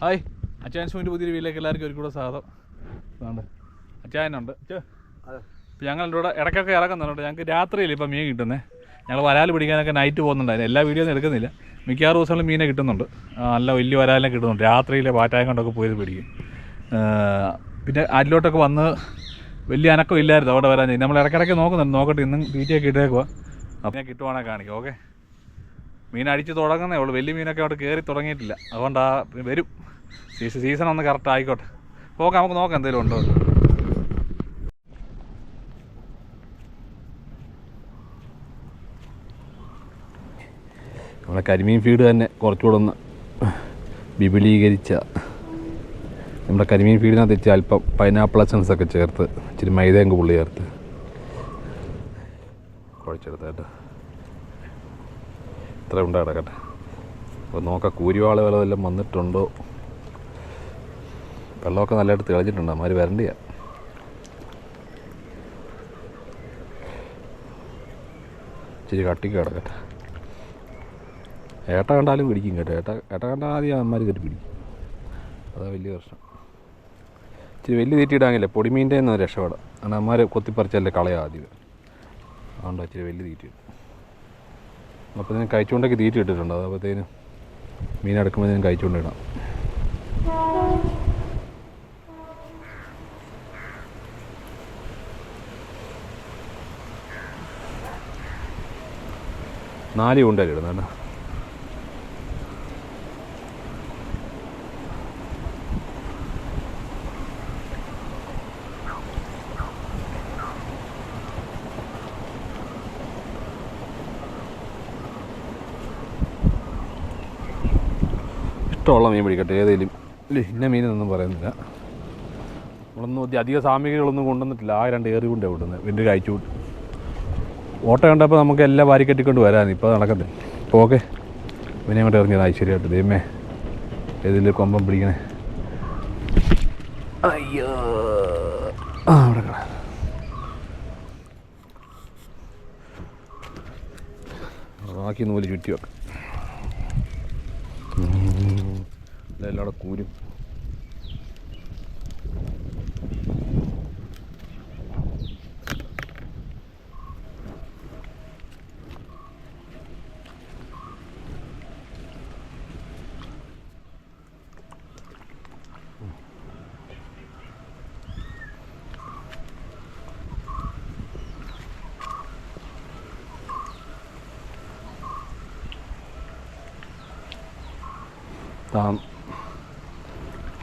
Hi. അച്ചായൻ സുമിന്റെ പുതിയൊരു വീട്ടിലേക്ക് എല്ലാവർക്കും ഒരു കൂടെ സ്വാഗതം. അതുകൊണ്ട് അച്ചായനുണ്ട് ഇപ്പം ഞങ്ങൾ എന്റെ കൂടെ ഇടയ്ക്കൊക്കെ ഇറങ്ങുന്നുണ്ട്. ഞങ്ങൾക്ക് രാത്രിയിൽ ഇപ്പം മീൻ കിട്ടുന്നത് ഞങ്ങൾ വരാൽ പിടിക്കാനൊക്കെ നൈറ്റ് പോകുന്നുണ്ടായിരുന്നു. എല്ലാ വീഡിയോ ഒന്നും എടുക്കുന്നില്ല. മിക്കവാറും ദിവസങ്ങളും മീനെ കിട്ടുന്നുണ്ട്. നല്ല വലിയ വരാലിനെ കിട്ടുന്നുണ്ട്. രാത്രിയിലെ പാറ്റായം കൊണ്ടൊക്കെ പോയത് പിടിക്കും. പിന്നെ അതിലോട്ടൊക്കെ വന്ന് വലിയ അനക്കം ഇല്ലായിരുന്നു അവിടെ വരാൻ. നമ്മൾ ഇടയ്ക്കിടയ്ക്ക് നോക്കുന്നുണ്ട്. നോക്കട്ടെ ഇന്നും തീറ്റയൊക്കെ ഇട്ടേക്കുക അപ്പം ഞാൻ കിട്ടുവാണെങ്കിൽ കാണിക്കാം. ഓക്കെ. മീൻ അടിച്ച് തുടങ്ങുന്നേ ഉള്ളൂ. വലിയ മീനൊക്കെ അവിടെ കയറി തുടങ്ങിയിട്ടില്ല. അതുകൊണ്ട് ആ വരും. സീസൺ സീസൺ ഒന്ന് കറക്റ്റ് ആയിക്കോട്ടെ. നോക്കാം നമുക്ക് നോക്കാം എന്തെങ്കിലും ഉണ്ടോ. നമ്മുടെ കരിമീൻ ഫീഡ് തന്നെ കുറച്ചുകൂടെ ഒന്ന് വിപുലീകരിച്ച. നമ്മുടെ കരിമീൻ ഫീഡിനകത്ത് ഇച്ചിരി അല്പം പൈനാപ്പിൾ എസൻസ് ഒക്കെ ചേർത്ത് ഇച്ചിരി മൈദയും പുള്ളി ചേർത്ത് കുഴച്ചെടുത്തേട്ട് ഇത്ര ഉണ്ട് കിടക്കട്ടെ. അപ്പോൾ നോക്കാം കൂരിവാള വില വല്ലതും വന്നിട്ടുണ്ടോ? വെള്ളമൊക്കെ നല്ലതായിട്ട് തെളിഞ്ഞിട്ടുണ്ട്? അമ്മമാർ വരണ്ടിയാ ഇച്ചിരി കട്ടിക്ക് കിടക്കട്ടെ. ഏട്ട കണ്ടാലും പിടിക്കും കേട്ടോ. ഏട്ട ഏട്ട കണ്ടാൽ ആദ്യം അമ്മമാർ കയറ്റി പിടിക്കും. അതാ വലിയ പ്രശ്നം. ഇച്ചിരി വലിയ തീറ്റിയിടാങ്ങില്ല പൊടിമീന്റെ ഒന്ന് രക്ഷപ്പെടാം. കാരണം അമ്മമാർ കൊത്തിപ്പറിച്ചല്ലേ കളയാ ആദ്യം അതുകൊണ്ട് ഇച്ചിരി വലിയ തീറ്റി ഇടും ഇതിന് കഴിച്ചുകൊണ്ടൊക്കെ തീറ്റ ഇട്ടിട്ടുണ്ട്. അതപ്പോഴത്തേനും മീൻ എടുക്കുമ്പോഴത്തേനും ഞാൻ ഇടാം. നാല് കൊണ്ടല്ലേ ഇടുന്നത് ഇഷ്ടമുള്ള മീൻ പിടിക്കട്ടെ ഏതെങ്കിലും ഇല്ല ഇന്ന മീനൊന്നും പറയുന്നില്ല. നമ്മളൊന്നും അധി- അധിക സാമഗ്രികളൊന്നും കൊണ്ടുവന്നിട്ടില്ല. ആ രണ്ട് ഏറി കൊണ്ടേ വിടുന്നത് വീണ്ടും കഴിച്ചു വിട്ടു. ഓട്ടം കണ്ടപ്പോൾ നമുക്ക് എല്ലാം വാരി കെട്ടിക്കൊണ്ട് വരാൻ ഇപ്പോൾ നടക്കത്തില്ല ഇപ്പോൾ ഓക്കെ. പിന്നെ അങ്ങോട്ട് ഇറങ്ങിയത് ഐശ്വര്യമായിട്ട്. ദൈവമേ ഏതിൽ കൊമ്പം പിടിക്കണേ. അയ്യോ. ആ അവിടെ കിട. ബാക്കി നൂൽ ചുറ്റി വെക്കാം. എല്ലാം അവിടെ കൂരും. താൻ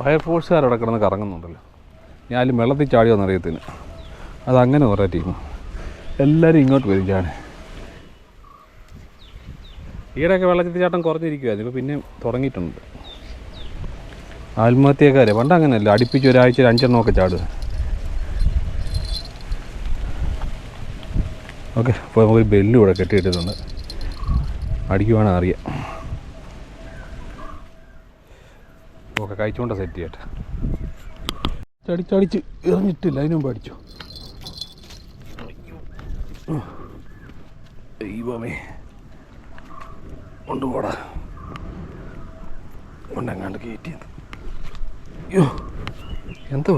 ഫയർഫോഴ്സുകാർ അവിടെ കിടന്ന് കറങ്ങുന്നുണ്ടല്ലോ. ഞാനും വെള്ളത്തിൽ ചാടിയോന്ന് അറിയത്തില്ല. അതങ്ങനെ കുറേ ടീം എല്ലാവരും ഇങ്ങോട്ട് വരും ചാടി ഈയിടെയൊക്കെ വെള്ളത്തിൽ ചാട്ടം കുറഞ്ഞിരിക്കുമായിരുന്നു ഇപ്പോൾ പിന്നെ തുടങ്ങിയിട്ടുണ്ട്. ആത്മഹത്യക്കാരെ. പണ്ട് അങ്ങനെയല്ല. അടുപ്പിച്ച് ഒരാഴ്ച ഒരു അഞ്ചെണ്ണമൊക്കെ ചാടുക. ഓക്കെ. അപ്പോൾ നമുക്കൊരു ബെല്ലും ഇവിടെ കെട്ടിയിട്ടിട്ടുണ്ട്. അടിക്കുവാണെന്ന് അറിയാം. ഓക്കെ കഴിച്ചുകൊണ്ട് സെറ്റ് ചെയ്യട്ടെ. ചടിച്ചടിച്ച് എറിഞ്ഞിട്ടില്ല അതിനു മുമ്പ് അടിച്ചു. ദൈവമേ കൊണ്ടുപോടാ കൊണ്ടെങ്ങാണ്ട് കയറ്റിയത് അയ്യോ എന്തോ?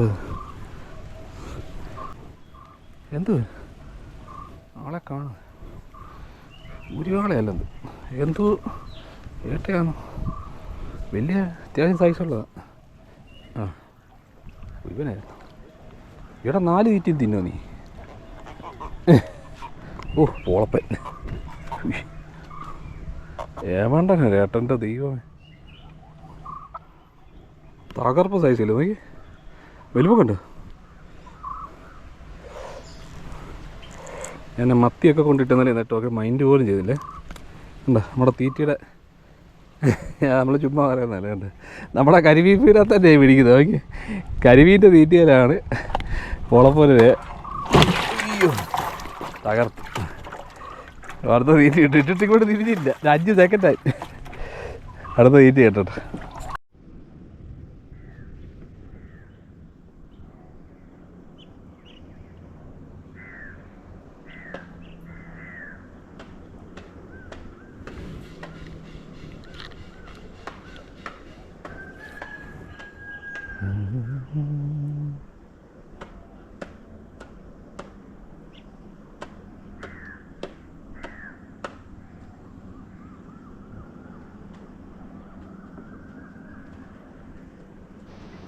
എന്തോ ആളെ ആളെ ഒരു ആളെയല്ലെന്ത് എന്തോ ഏട്ടയാണോ? വലിയ അത്യാവശ്യം സൈസുള്ളതാ ആ ഇവനായിരുന്നു ഇവിടെ നാല് തീറ്റി തിന്നോ നീ? ഓ പോളപ്പൻ. ഏമാണ്ടനെ ഏട്ടന്റെ ദൈവമേ. തകർപ്പ് സൈസില്ല നോക്കി. വലുപ്പൊക്കെ ഞാൻ മത്തിയൊക്കെ കൊണ്ടിട്ടെന്നല്ലേ എന്നിട്ടൊക്കെ മൈൻഡ് പോലും ചെയ്തില്ലേ? എന്താ നമ്മുടെ തീറ്റയുടെ നമ്മൾ ചുമ്മാ പറയുന്നല്ലേ കണ്ട്? നമ്മുടെ കരിമീൻ തന്നെ പിടിക്കുന്നത് നോക്കി. കരിമീന്റെ തീറ്റയിലാണ് പൊളപ്പോലെ അയ്യോ. തകർത്ത്. അടുത്ത തീറ്റ ഇട്ട് ഇട്ടിട്ട് ഇങ്ങോട്ട് തിരിഞ്ഞില്ല. അഞ്ച് സെക്കൻഡായി അടുത്ത തീറ്റ കേട്ടോ.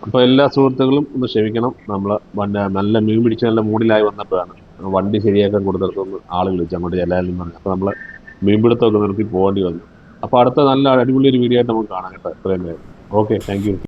അപ്പോൾ എല്ലാ സുഹൃത്തുക്കളും ഒന്ന് ക്ഷമിക്കണം. നമ്മൾ വണ്ടി നല്ല മീൻ പിടിച്ച് നല്ല മൂടിലായി വന്നപ്പോഴാണ്. വണ്ടി ശരിയാക്കാൻ കൊടുത്തിടത്തൊന്ന് ആൾ വിളിച്ചു അങ്ങോട്ട് ചെല്ലാനും പറഞ്ഞു. അപ്പോൾ നമ്മൾ മീൻപിടുത്തമൊക്കെ നിർത്തി പോകേണ്ടി വന്നു. അപ്പോൾ അടുത്ത നല്ല അടിപൊളി ഒരു വീഡിയോ ആയിട്ട് നമുക്ക് കാണാം കേട്ടോ. എത്രയും നേരം ഓക്കെ താങ്ക്